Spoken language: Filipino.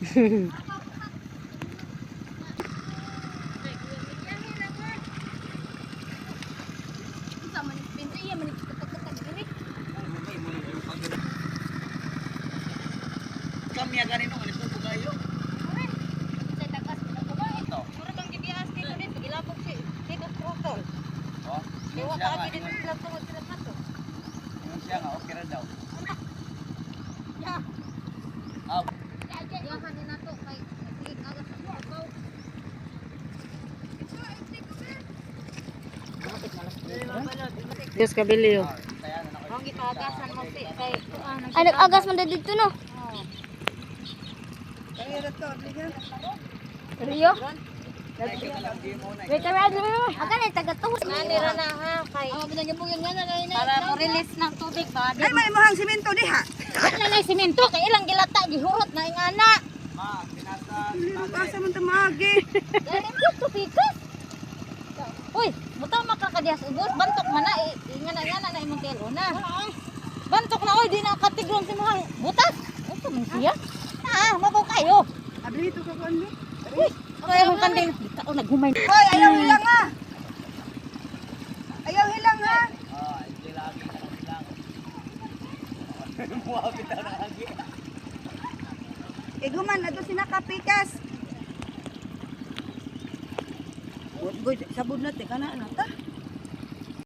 Kami ya ganito, ganito po kayo. Oh, ingon siya nga, ingon ingon siya nga, okay ra daw. Ah, Diyos kabiliyo. kaya na ako. Ay, nag-agas man na dito, no? Rio? Wait, kami adlo mo. Aga na taga-tuhod. Nanira na ha, kay Oh, binagyan mo yun nga na na. para mo release ng tubig ba? Ay, may mohang simento diha. Wala na simento kay ilang gilata gihurot na ingana. Ma, pinasa, Asa man tamagi. Galing ko tupikas. Uy, butaw makakadiyas ubos, bantok man na eh, ingana ingana na imong kelo na. Bantok na oy, di na katigrong si mohang butas. Ito man siya. Ah, mabo kayo. Abi dito ka kuan. Uy, kaya akong kanding. Tao naghumay. Hoy, ayaw hilang ha. Ayaw hilang ha. Ah, hindi lagi na kami lang. Muwapit na lagi. Iguman na to sinakapikas. Goy, sabod na te kana na ta.